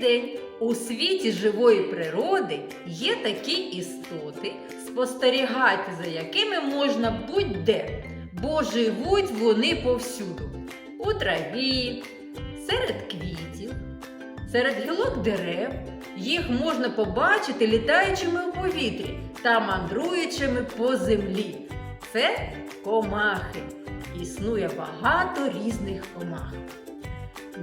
день! У світі живої природи є такі істоти, спостерігати за якими можна будь-де, бо живуть вони повсюду. У траві, серед квітів, серед гілок дерев. Їх можна побачити літаючими у повітрі та мандруючими по землі. Це комахи. Існує багато різних комах.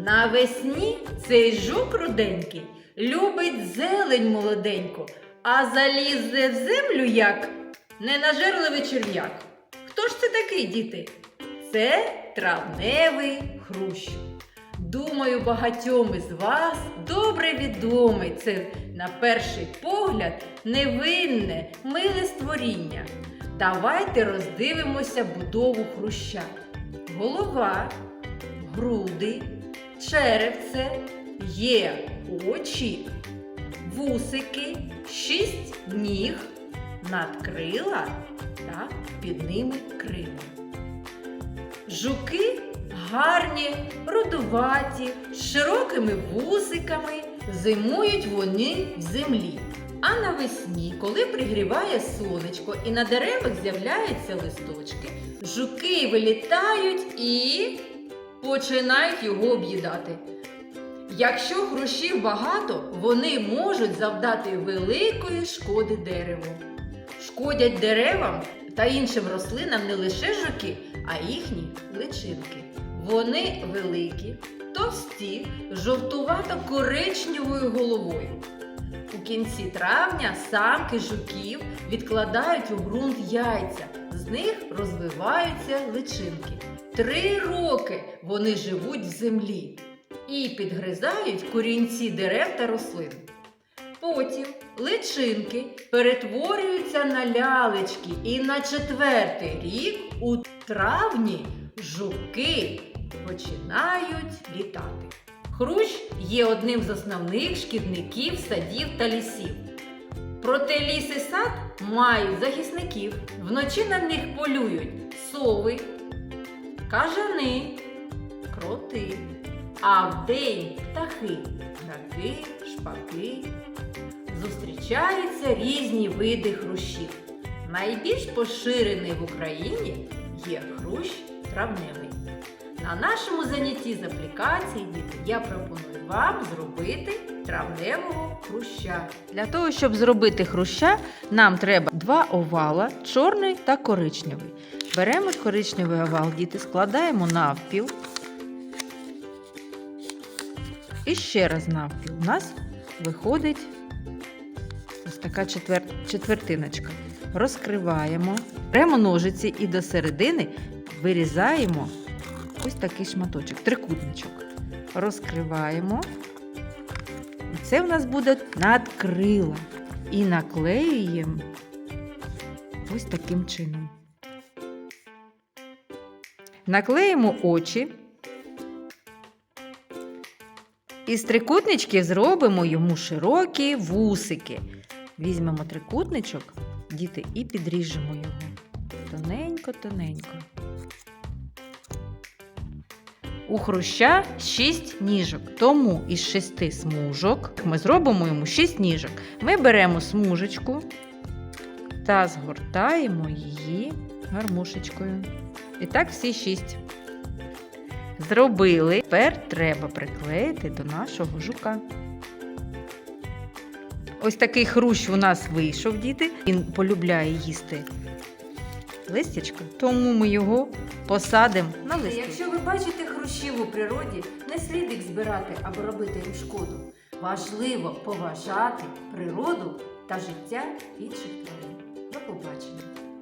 Навесні цей жук руденький любить зелень молоденьку, а залізе в землю як ненажерливий черв'як. Хто ж це такий, діти? Це травневий хрущ. Думаю, багатьом із вас добре відомий це на перший погляд невинне, миле створіння. Давайте роздивимося будову хруща. Голова, груди, черепце, є очі, вусики, шість ніг, надкрила та під ними крила. Жуки гарні, рудуваті, з широкими вусиками, зимують вони в землі. А навесні, коли пригріває сонечко і на деревах з'являються листочки, жуки вилітають і починають його об'їдати. Якщо хрущів багато, вони можуть завдати великої шкоди дереву. Шкодять деревам та іншим рослинам не лише жуки, а їхні личинки. Вони великі, товсті, жовтувато-коричневою головою. У кінці травня самки жуків відкладають у ґрунт яйця, з них розвиваються личинки. Три роки вони живуть в землі і підгризають корінці дерев та рослин. Потім личинки перетворюються на лялечки, і на четвертий рік у травні жуки починають літати. Хрущ є одним з основних шкідників садів та лісів. Проте ліс і сад мають захисників. Вночі на них полюють сови, кажани, кроти, а вдень птахи, раки, шпаки. Зустрічаються різні види хрущів. Найбільш поширений в Україні є хрущ травневий. На нашому занятті з аплікації я пропоную вам зробити травневого хруща. Для того, щоб зробити хруща, нам треба два овала, чорний та коричневий. Беремо коричневий овал, діти, складаємо навпіл. І ще раз навпіл. У нас виходить ось така четвер... четвертиночка. Розкриваємо, беремо ножиці і до середини вирізаємо ось такий шматочок, трикутничок. Розкриваємо. Це в нас буде надкрила. І наклеюємо ось таким чином. Наклеїмо очі. Із трикутнички зробимо йому широкі вусики. Візьмемо трикутничок, діти, і підріжемо його. Тоненько-тоненько. У хруща 6 ніжок, тому із 6 смужок ми зробимо йому 6 ніжок. Ми беремо смужечку та згортаємо її гармошечкою. І так всі 6. Зробили. Тепер треба приклеїти до нашого жука. Ось такий хрущ у нас вийшов, діти. Він полюбляє їсти листячко, тому ми його посадимо на листя. Якщо ви бачите хрущів у природі, не слід їх збирати або робити їм шкоду. Важливо поважати природу та життя інших тварин. До побачення!